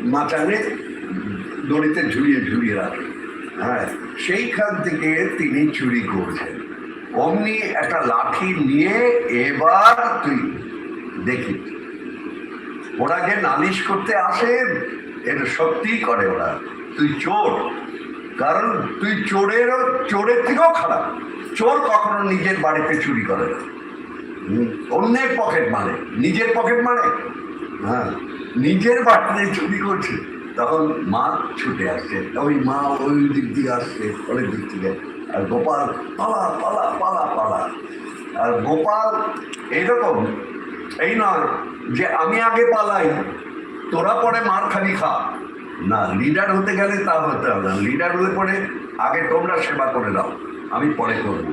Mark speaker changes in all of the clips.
Speaker 1: মাচানে দড়িতে ঝুলিয়ে ঝুলিয়ে রাখে। হ্যাঁ সেইখান থেকে তিনি চুরি করছেন। অমনি একটা লাঠি নিয়ে এবার তুই দেখি। ওরা যে নালিশ করতে আসে, এটা সত্যিই করে ওরা। তুই চোর। কারণ তুই চোরেরও চোরের থেকেও খারাপ। চোর কখনো নিজের বাড়িতে চুরি করে না। অন্যের পকেট মানে নিজের পকেট মানে হ্যাঁ নিজের বাড়িতে চুরি করছে। তখন মা ছুটে আসছে ওই মা ওই দিক দিয়ে আসছে অনেক দিক থেকে। আর গোপাল, পালা পালা পালা পালা। আর গোপাল এইরকম এই নয় যে আমি আগে পালাই, তোরা পরে মার খালি খা। না লিডার হতে গেলে তা হতে হবে না। লিডার হলে পরে আগে তোমরা সেবা করে দাও আমি পরে করব।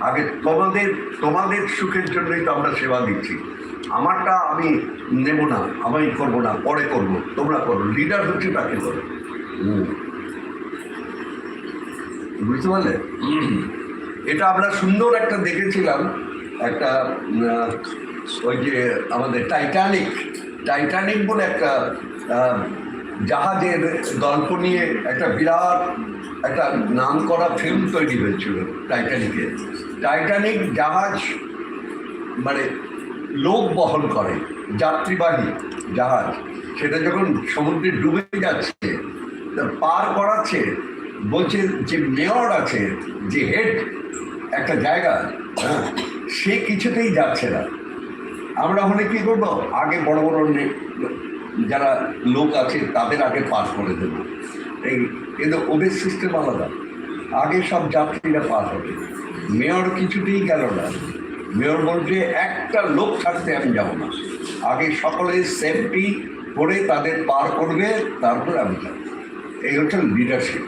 Speaker 1: আগে তোমাদের তোমাদের সুখের জন্যই তো আমরা সেবা দিচ্ছি। আমারটা আমি নেব না আমি করব না পরে করব তোমরা করো লিডার হচ্ছে তাকে করো। বুঝতে পারলে? এটা আমরা সুন্দর একটা দেখেছিলাম একটা ওই যে আমাদের টাইটানিক টাইটানিক বলে একটা জাহাজের গল্প নিয়ে একটা বিরাট একটা নাম করা ফিল্ম তৈরি হয়েছিল টাইটানিকের টাইটানিক জাহাজ মানে লোক বহন করে, যাত্রীবাহী জাহাজ। সেটা যখন সমুদ্রে ডুবে যাচ্ছে পার করাচ্ছে, বলছে যে মেয়র আছে, যে হেড, একটা জায়গা হ্যাঁ সে কিছুতেই যাচ্ছে না। আমরা হলে কি করব? আগে বড় বড় যারা লোক আছে, তাদের আগে পার করে দেবো। এই, কিন্তু ওদের সিস্টেম আলাদা। আগে সব যাত্রীরা পার হবে। মেয়র কিছুতেই গেল না। মেয়র বলছে, একটা লোক থাকতে আমি যাব না। আগে সকলের সেফটি করে তাদের পার করবে, তারপরে আমি যাব। এই হচ্ছে লিডারশিপ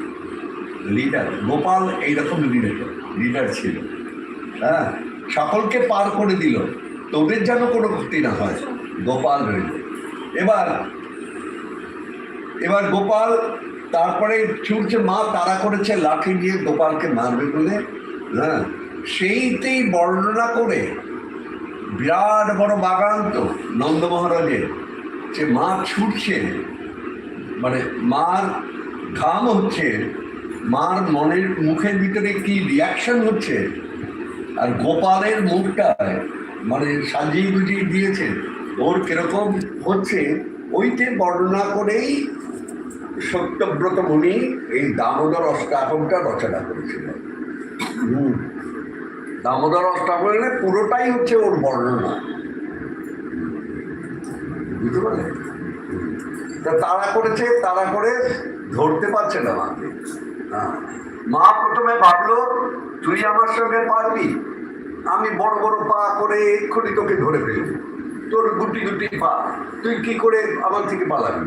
Speaker 1: লিডার গোপাল এইরকম লিডার লিডার ছিল। হ্যাঁ? সকলকে পার করে দিল। তোদের যেন কোনো ক্ষতি না হয়, গোপাল রইল এবার এবার গোপাল তারপরে ছুটছে, মা তারা করেছে, লাঠি দিয়ে গোপালকে মারবে বলে। হ্যাঁ? সেইতেই বর্ণনা করে বিরাট বড় বাগান তো নন্দ মহারাজের, যে মা ছুটছে মানে মার ঘাম হচ্ছে, মার মনের মুখের ভিতরে কি রিয়াকশন হচ্ছে, আর গোপালের মুখটায় মানে সাজিয়ে গুজিয়ে দিয়েছে, ওর কীরকম হচ্ছে, ওইতে বর্ণনা করেই সত্যব্রত মুনি এই দামোদর অষ্টাকমটা রচনা করেছিলেন হুম। দামোদর অষ্টাকমে পুরোটাই হচ্ছে ওর বর্ণনা। বুঝতে পারলে? তা তারা করেছে, তারা করে ধরতে পারছে না মাকে হ্যাঁ। মা প্রথমে ভাবলো, তুই আমার সঙ্গে পারবি? আমি বড় বড় পা করে এক্ষুনি তোকে ধরে ফেলব। তোর গুটি গুটি পা। তুই কি করে আমার থেকে পালাবি?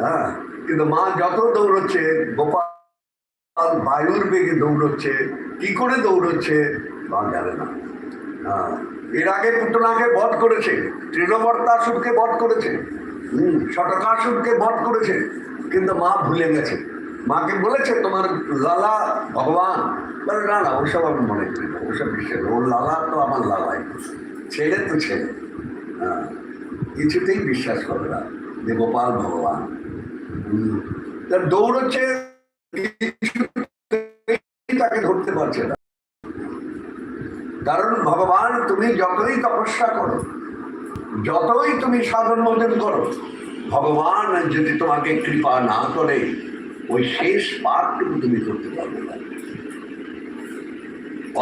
Speaker 1: হ্যাঁ। কিন্তু মা যত দৌড়চ্ছে, গোপাল বায়ুর বেগে দৌড়চ্ছে, কি করে দৌড়চ্ছে মা জানে না। হ্যাঁ। এর আগে পুতনাকে বধ করেছে তৃণবর্তাসুরকে বধ করেছে শটকাসুরকে বধ করেছে, কিন্তু মা ভুলে গেছে। মাকে বলেছে, তোমার লালা ভগবান। বলে, না না, ওসব আমি মনে করি না ওসব বিশ্বাস ওর লালা তো আমার লালাই। ছেলে তো ছেলে। হ্যাঁ। কিছুতেই বিশ্বাস করে না যে গোপাল ভগবান। হুম। তা দৌড়চ্ছে কিছুতেই কারণ ভগবান তুমি যতই তপস্যা করো, যতই তুমি সাধন মদন করো, ভগবান যদি তোমাকে কৃপা না করে, ওই শেষ পাঠটুকু তুমি করতে পারবে না।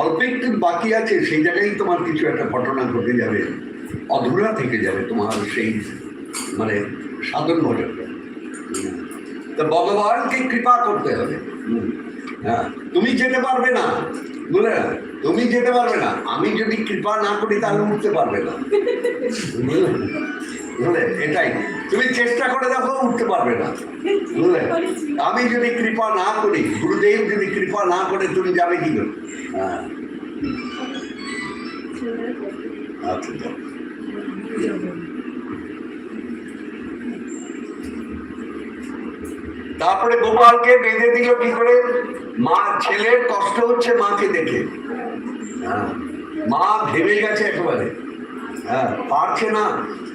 Speaker 1: অল্প একটু বাকি আছে, সেই জায়গায় তোমার কিছু একটা ঘটনা ঘটে যাবে, অধুরা থেকে যাবে তোমার সেই মানে সাধন ভজনটা তো ভগবানকে কৃপা করতে হবে। হ্যাঁ তুমি যেতে পারবে না। তুমি যেতে পারবে না। আমি যদি কৃপা না করি, তাহলে উঠতে পারবে না। বুঝলে? এটাই। তুমি চেষ্টা করে দেখো, উঠতে পারবে না। বুঝলে? আমি যদি কৃপা না করি, গুরুদেব যদি কৃপা না করে, তুমি যাবে কি করে? হ্যাঁ। আচ্ছা তারপরে গোপালকে বেঁধে দিল কি করে? মা ছেলের কষ্ট হচ্ছে মাকে দেখে। হ্যাঁ, মা ভেবে গেছে একেবারে। হ্যাঁ পারছে না।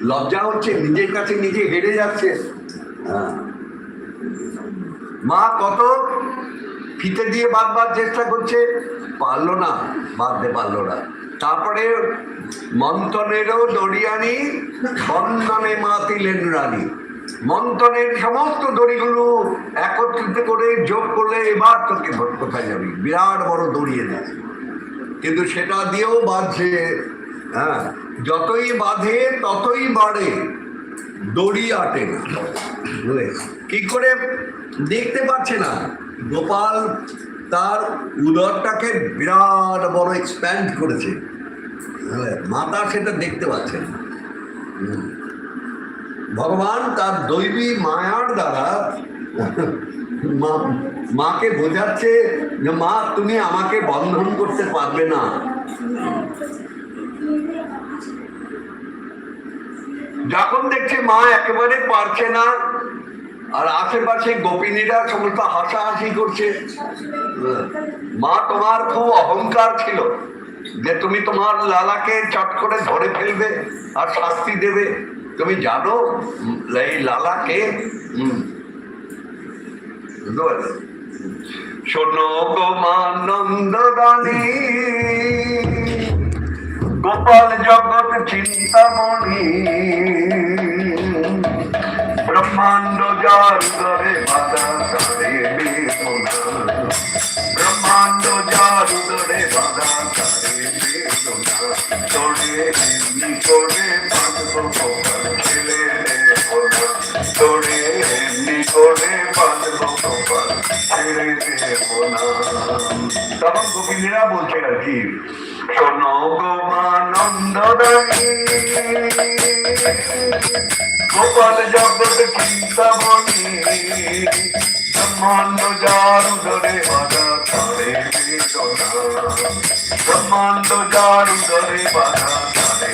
Speaker 1: লজ্জা হচ্ছে নিজের কাছে নিজে হেরে যাচ্ছে। হ্যাঁ। মা কত ফিতে দিয়ে বাঁধবার চেষ্টা করছে পারল না বাঁধতে পারল না। তারপরে মন্থনেরও দড়িয়ানি বন্ধনে মাতিলেন রানী। মন্থনের সমস্ত দড়িগুলো একত্রিত করে যোগ করলে এবার তোকে কোথায় যাবি? বিরাট বড় দড়িয়ে দেয় কিন্তু সেটা দিয়েও বাঁধছে হ্যাঁ? যতই বাঁধে, ততই বাড়ে। দড়ি আটে না? কি করে? দেখতে পাচ্ছে না। গোপাল তার উদরটাকে বিরাট বড় এক্সপ্যান্ড করেছে? মাতা সেটা দেখতে পাচ্ছে না। ভগবান তার দৈবী মায়ার দ্বারা মাকে বোঝাচ্ছে যে মা, তুমি আমাকে বন্ধন করতে পারবে না। যখন দেখছে মা একেবারে পারছে না, আর আশেপাশে গোপিনীরা সমস্ত হাসাহাসি করছে, মা তোমার খুব অহংকার ছিল যে তুমি তোমার লালাকে চট করে ধরে ফেলবে আর শাস্তি দেবে। তুমি জানো বুঝতে পারলে? শোনো গো মা নন্দগানী গোপাল জগৎ চিন্তামণি, ব্রহ্মাণ্ড যার বাধা তারে বেদনা ব্রহ্মাণ্ড যার তারে বেদনা তোরে এমনি করে তখন গোপিনীরা বলছে আর কি। গোপাল জগৎ চিন্তামণি ব্রহ্মাণ্ড উদরে বাধা তারে ব্রহ্মাণ্ড উদরে বাধা তারে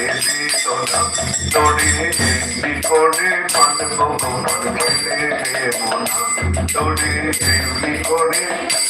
Speaker 1: তোরে গোপাল ছেড়ে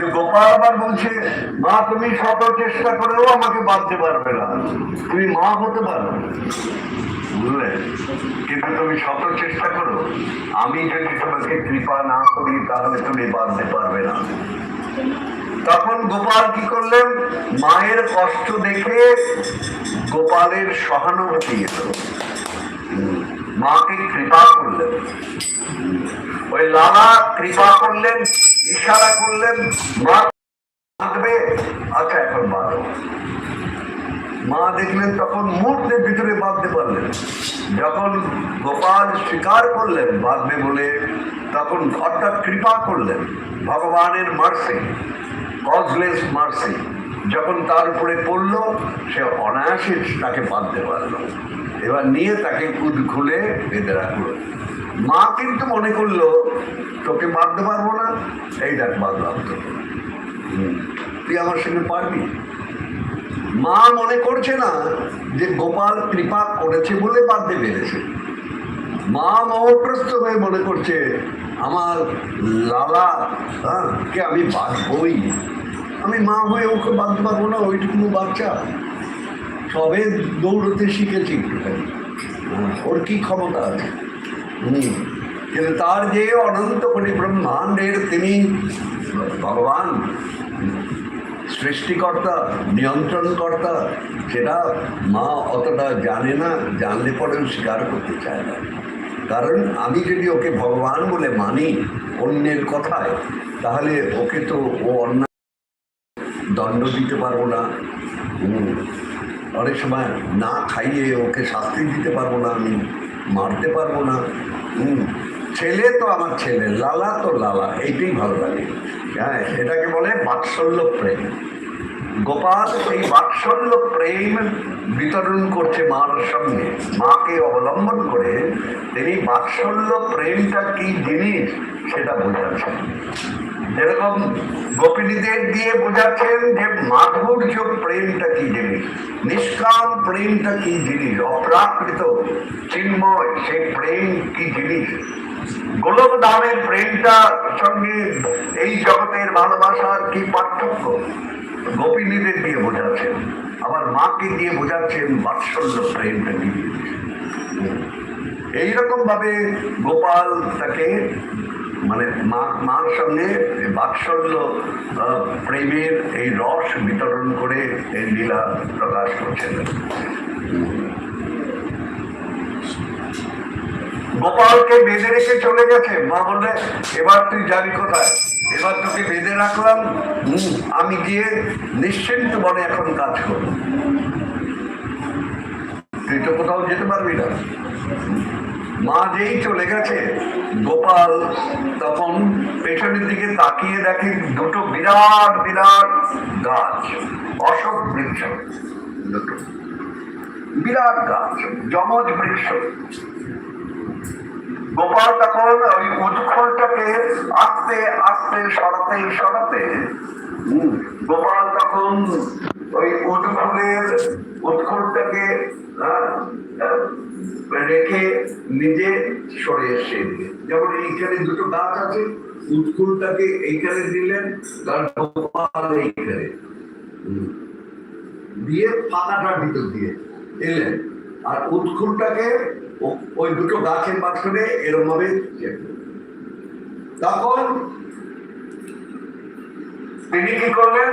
Speaker 1: কিন্তু গোপাল আবার বলছে, মা, তুমি শত চেষ্টা করেও আমাকে বাঁধতে পারবে না। তুমি মা হতে পারবে বুঝলে? কিন্তু তুমি শত চেষ্টা করো। আমি যদি তোমাকে কৃপা না করি, তাহলে তুমি বাঁধতে পারবে না। তখন গোপাল কি করলেন? মায়ের কষ্ট দেখে গোপালের সহানুভূতি এলো। মাকে কৃপা করলেন। ওই লালা কৃপা করলেন। ইশারা করলেন বাঁধবে আচ্ছা এখন বাঁধো। মা দেখলেন তখন মুহূর্তের ভিতরে বাঁধতে পারলেন। যখন গোপাল স্বীকার করলেন বাঁধবে বলে, তখন অর্থাৎ কৃপা করলেন ভগবানের মার্সি, কজলেস মার্সি। যখন তার উপরে পড়ল, সে অনায়াসে তাকে বাঁধতে পারল। এবার নিয়ে তাকে কুদ খুলে বেঁধে রাখল। মা কিন্তু মনে করল তোকে বাঁধতে পারব না। এই দেখ বাঁধলাম তো তুই আমার সঙ্গে পারবি? মা মনে করছে না যে গোপাল কৃপা করেছে বলে বাঁধতে পেরেছে। মা মহপ্রস্ত হয়ে মনে করছে আমার লালা হ্যাঁ, কে আমি বাঁধবই আমি মা হয়ে ওকে বাঁধতে পারব না ওইটুকু বাচ্চা। সবে দৌড়তে শিখেছি ওর কি ক্ষমতা আছে? কিন্তু তার যে অনন্ত কোটি ব্রহ্মাণ্ডের তিনি ভগবান, সৃষ্টিকর্তা, নিয়ন্ত্রণকর্তা, সেটা মা অতটা জানে না, জানলে পরেও স্বীকার করতে চায় না। কারণ আমি যদি ওকে ভগবান বলে মানি অন্যের কথায়, তাহলে ওকে তো ও অন্য দণ্ড দিতে পারব না। অনেক সময় না খাইয়ে ওকে শাস্তি দিতে পারব না আমি। মারতে পারব না। ছেলে তো আমার ছেলে, লালা তো লালা, এইটাই ভালো লাগে। হ্যাঁ এটাকে বলে বাৎসল্য প্রেম। গোপাল এই বাৎসল্য প্রেম বিতরণ করছে মার সঙ্গে মাকে অবলম্বন করে তিনি বাৎসল্য প্রেমটা কি জিনিস সেটা বোঝাচ্ছেন যেরকম গোপিনীদের দিয়ে বোঝাচ্ছেন যে মাধুর্য প্রেমটা কি জিনিস নিষ্কাম প্রেমটা কি জিনিস অপ্রাকৃত চিন্ময় সেই প্রেম কি জিনিস গোলক দামের প্রেমটা সঙ্গে এই জগতের ভালোবাসার কি পার্থক্য? গোপিনীদের দিয়ে বোঝাচ্ছেন। আবার মাকে দিয়ে বোঝাচ্ছেন বাৎসল্য প্রেমটা কি জিনিস এইরকম ভাবে গোপাল তাকে মানে মা, মার সঙ্গে বাৎসল্য প্রেমের এই রস বিতরণ করে এই লীলা প্রকাশ করছেন। গোপালকে বেঁধে রেখে চলে গেছে। মা বললে এবার তুই যাবি কোথায়? এবার তোকে বেঁধে রাখলাম। আমি গিয়ে নিশ্চিন্ত মনে এখন কাজ করব। তুই তো কোথাও যেতে পারবি না। মা যেই চলে গেছে গোপাল তখন পেছনের দিকে তাকিয়ে দেখে দুটো বিরাট বিরাট গাছ অশোক বৃক্ষ দুটো। বিরাট গাছ যমজ বৃক্ষ। গোপাল তখন ওই উৎখলটাকে আস্তে আস্তে সরাতে সরাতে গোপাল তখন ওই উৎখলের উৎখলটাকে আহ, রেখে নিজে সরে এদিকে। যেমন এইখানে দুটো গাছ আছে, উৎকুলটাকে এইখানে দিলেন, তার গোপাল এইখানে। দিয়ে ফাঁকাটার ভিতর দিয়ে এলেন আর উৎকুলটাকে ওই দুটো গাছের মাঝখানে এরম ভাবে তখন তিনি কি করলেন?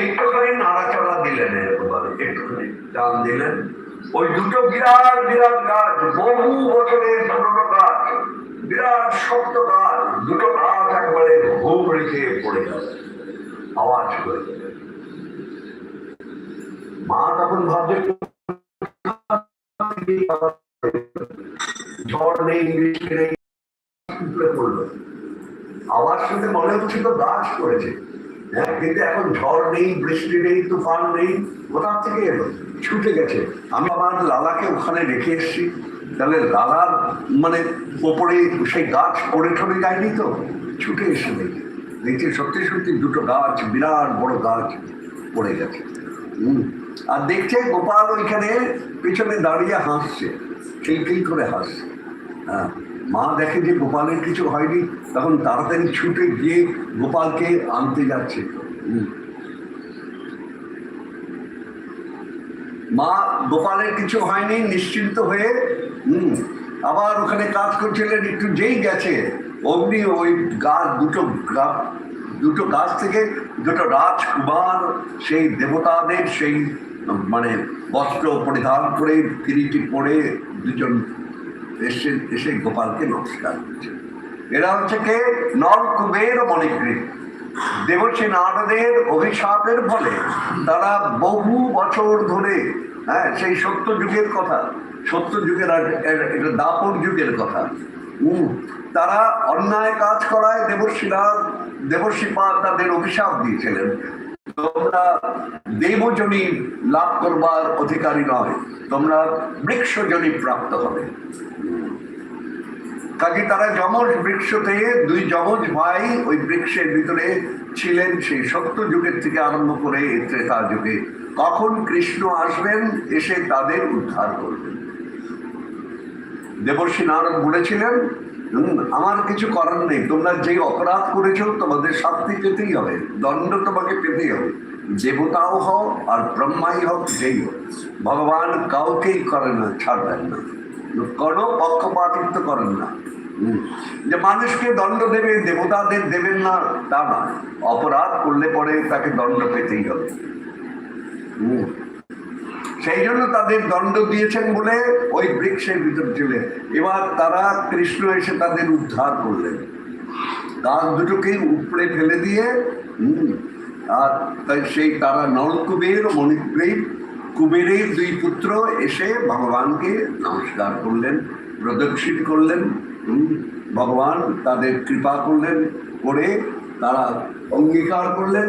Speaker 1: একটুখানি নাড়াচাড়া দিলেন এরকম ভাবে একটুখানি টান দিলেন। ওই দুটো বিরাট বিরাট গাছ, বহু বছরের পুরনো গাছ, বিরাট শক্ত গাছ, দুটো গাছ একবারে ঘুম রেখে পড়ে গেল। আওয়াজ করে মা তখন ভাবছে, ঝড় নেই, বৃষ্টি নেই। আওয়াজ শুনে মনে হচ্ছে তো গাছ করেছে কিন্তু এখন ঝড় নেই, বৃষ্টি নেই, তুফান নেই কোথা থেকে ছুটে গেছে। আমি আমার লালাকে ওখানে রেখে এসেছি। তাহলে লালার মানে ওপরে সেই গাছ পড়ে ঠরে যায়নি তো? ছুটে এসে দেখি দেখছি সত্যি সত্যি দুটো গাছ, বিরাট বড় গাছ পড়ে গেছে। হুম। আর দেখছে গোপাল ওইখানে পিছনে দাঁড়িয়ে হাসছে, খিলখিল করে হাসছে। মা দেখে যে গোপালের কিছু হয়নি, তখন তাড়াতাড়ি ছুটে গিয়ে গোপালকে আনতে যাচ্ছে। মা, গোপালের কিছু হয়নি, নিশ্চিন্ত হয়ে আবার ওখানে কাজ করছিলেন, একটু যেই গেছে। অমনি ওই গাছ, দুটো দুটো গাছ থেকে দুটো রাজকুমার, সেই দেবতাদের, সেই মানে বস্ত্র পরিধান করে কিরিটি পরে দুজন এসে এসে গোপালকে নমস্কার করছে। এরা হচ্ছে কে? নরকুবের মণিগ্রীব। দেবশ্রী নারদের অভিশাপের ফলে তারা বহু বছর ধরে হ্যাঁ সেই সত্য যুগের কথা, সত্য যুগের এটা দাপর যুগের কথা। তারা অন্যায় কাজ করায় দেবশ্রীরা দেবশ্রীপা তাদের অভিশাপ দিয়েছিলেন। তোমরা দেবজনী লাভ করবার অধিকারী নয় তোমরা বৃক্ষজনী প্রাপ্ত হবে। কাজে তারা যমজ বৃক্ষতে দুই যমজ ভাই ওই বৃক্ষের ভিতরে ছিলেন সেই সত্য যুগের থেকে আরম্ভ করে ত্রেতা যুগে। কখন কৃষ্ণ আসবেন এসে তাদের উদ্ধার করবেন। দেবর্ষী নারদ বলেছিলেন "হুম, আমার কিছু করার নেই। তোমরা যে অপরাধ করেছ, তোমাদের শাস্তি পেতেই হবে। দণ্ড তোমাকে পেতেই হবে। দেবতাও হও আর ব্রহ্মাই হোক, যেই হোক। ভগবান কাউকেই করেন না, ছাড়বেন না। কোনো পক্ষপাতিত্ব করেন না। যে মানুষকে দণ্ড দেবে, দেবতাদের দেবেন না, তা না অপরাধ করলে পরে তাকে দণ্ড পেতেই হবে। হুম। সেই জন্য তাদের দণ্ড দিয়েছেন বলে ওই বৃক্ষের ভিতর ছিলেন এবার তারা কৃষ্ণ এসে তাদের উদ্ধার করলেন। গাছ দুটোকে উপড়ে ফেলে দিয়ে আর তাই সেই তারা নলকুবের মণিগ্রীব কুবেরের দুই পুত্র এসে ভগবানকে নমস্কার করলেন, প্রদক্ষিণ করলেন ভগবান তাদের কৃপা করলেন, করে তারা অঙ্গীকার করলেন।